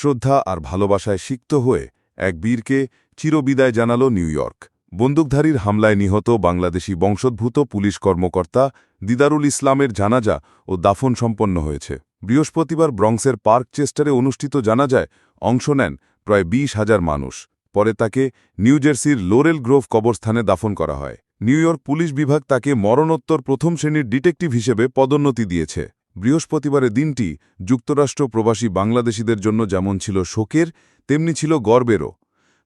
শ্রদ্ধা আর ভালোবাসায় সিক্ত হয়ে এক বীরকে চিরবিদায় জানাল নিউ ইয়র্ক। বন্দুকধারীর হামলায় নিহত বাংলাদেশি বংশোদ্ভূত পুলিশ কর্মকর্তা দিদারুল ইসলামের জানাজা ও দাফন সম্পন্ন হয়েছে। বৃহস্পতিবার ব্রঙ্কসের পার্ক চেস্টারে অনুষ্ঠিত জানাজায় অংশ নেন প্রায় বিশ হাজার মানুষ। পরে তাকে নিউ জার্সির লোরেল গ্রোভ কবরস্থানে দাফন করা হয়। নিউ ইয়র্ক পুলিশ বিভাগ তাকে মরণোত্তর প্রথম শ্রেণির ডিটেকটিভ হিসেবে পদোন্নতি দিয়েছে। বৃহস্পতিবারের দিনটি যুক্তরাষ্ট্র প্রবাসী বাংলাদেশিদের জন্য যেমন ছিল শোকের, তেমনি ছিল গর্বেরও।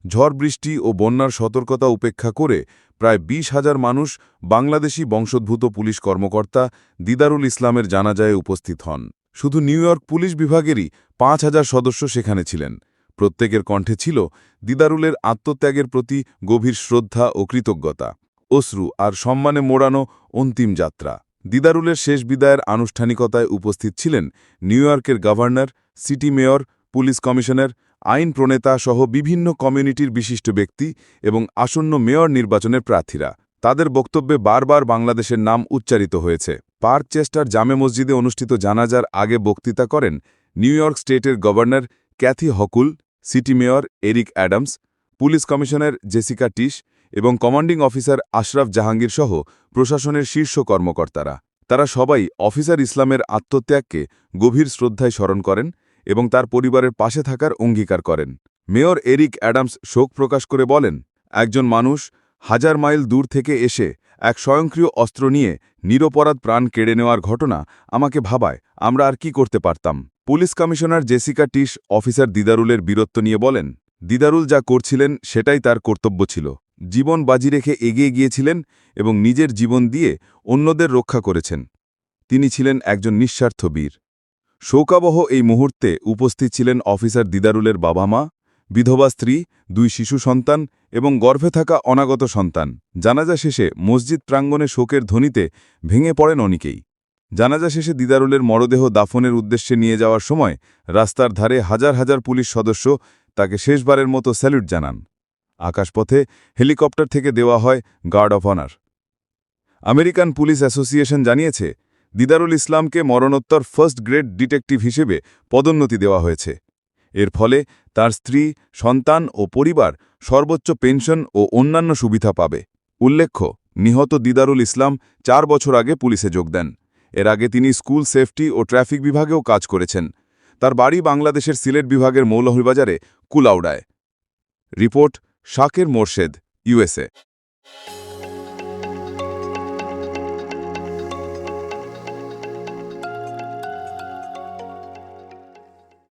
ঝড় বৃষ্টি ও বন্যার সতর্কতা উপেক্ষা করে প্রায় বিশ হাজার মানুষ বাংলাদেশি বংশোদ্ভূত পুলিশ কর্মকর্তা দিদারুল ইসলামের জানাজায় উপস্থিত হন। শুধু নিউ ইয়র্ক পুলিশ বিভাগেরই পাঁচ হাজার সদস্য সেখানে ছিলেন। প্রত্যেকের কণ্ঠে ছিল দিদারুলের আত্মত্যাগের প্রতি গভীর শ্রদ্ধা ও কৃতজ্ঞতা। অশ্রু আর সম্মানে মোড়ানো অন্তিম যাত্রা। দিদারুলের শেষ বিদায়ের আনুষ্ঠানিকতায় উপস্থিত ছিলেন নিউ ইয়র্কের governor, city mayor, police commissioner, আইন প্রণেতা সহ বিভিন্ন কমিউনিটির বিশিষ্ট ব্যক্তি এবং আসন্ন মেয়র নির্বাচনের প্রার্থীরা। তাদের বক্তব্যে বারবার বাংলাদেশের নাম উচ্চারিত হয়েছে। পার্ক চেস্টার জামে মসজিদে অনুষ্ঠিত জানাজার আগে বক্তৃতা করেন নিউ ইয়র্ক স্টেটের governor Kathy Hochul, city mayor Eric Adams, police commissioner Jessica Tisch এবং কমান্ডিং অফিসার আশরাফ জাহাঙ্গীর সহ প্রশাসনের শীর্ষ কর্মকর্তারা। তারা সবাই অফিসার ইসলামের আত্মত্যাগকে গভীর শ্রদ্ধায় স্মরণ করেন এবং তার পরিবারের পাশে থাকার অঙ্গীকার করেন। মেয়র এরিক অ্যাডামস শোক প্রকাশ করে বলেন, একজন মানুষ হাজার মাইল দূর থেকে এসে এক স্বয়ংক্রিয় অস্ত্র নিয়ে নিরপরাধ প্রাণ কেড়ে নেওয়ার ঘটনা আমাকে ভাবায়, আমরা আর কি করতে পারতাম? Police commissioner Jessica Tisch officer দিদারুলের বীরত্ব নিয়ে বলেন, দিদারুল যা করছিলেন সেটাই তার কর্তব্য ছিল। জীবন বাজি রেখে এগিয়ে গিয়েছিলেন এবং নিজের জীবন দিয়ে অন্যদের রক্ষা করেছেন। তিনি ছিলেন একজন নিঃস্বার্থ বীর। শোকাবহ এই মুহূর্তে উপস্থিত ছিলেন অফিসার দিদারুলের বাবা মা বিধবা স্ত্রী, দুই শিশু সন্তান এবং গর্ভে থাকা অনাগত সন্তান। জানাজা শেষে মসজিদ প্রাঙ্গণে শোকের ধ্বনিতে ভেঙে পড়েন অনেকেই। জানাজা শেষে দিদারুলের মরদেহ দাফনের উদ্দেশ্যে নিয়ে যাওয়ার সময় রাস্তার ধারে হাজার হাজার পুলিশ সদস্য তাকে শেষবারের মতো স্যালুট জানান। আকাশপথে হেলিকপ্টার থেকে দেওয়া হয় guard of honour. American police association জানিয়েছে, দিদারুল ইসলামকে মরণোত্তর ফার্স্ট গ্রেড ডিটেকটিভ হিসেবে পদোন্নতি দেওয়া হয়েছে। এর ফলে তার স্ত্রী, সন্তান ও পরিবার সর্বোচ্চ পেনশন ও অন্যান্য সুবিধা পাবে। উল্লেখ্য, নিহত দিদারুল ইসলাম চার বছর আগে পুলিশে যোগ দেন। এর আগে তিনি স্কুল সেফটি ও ট্রাফিক বিভাগেও কাজ করেছেন। তার বাড়ি বাংলাদেশের সিলেট বিভাগের মৌলভীবাজারে, কুলাউড়ায়। রিপোর্ট শাকের মোর্শেদ ইউএসএ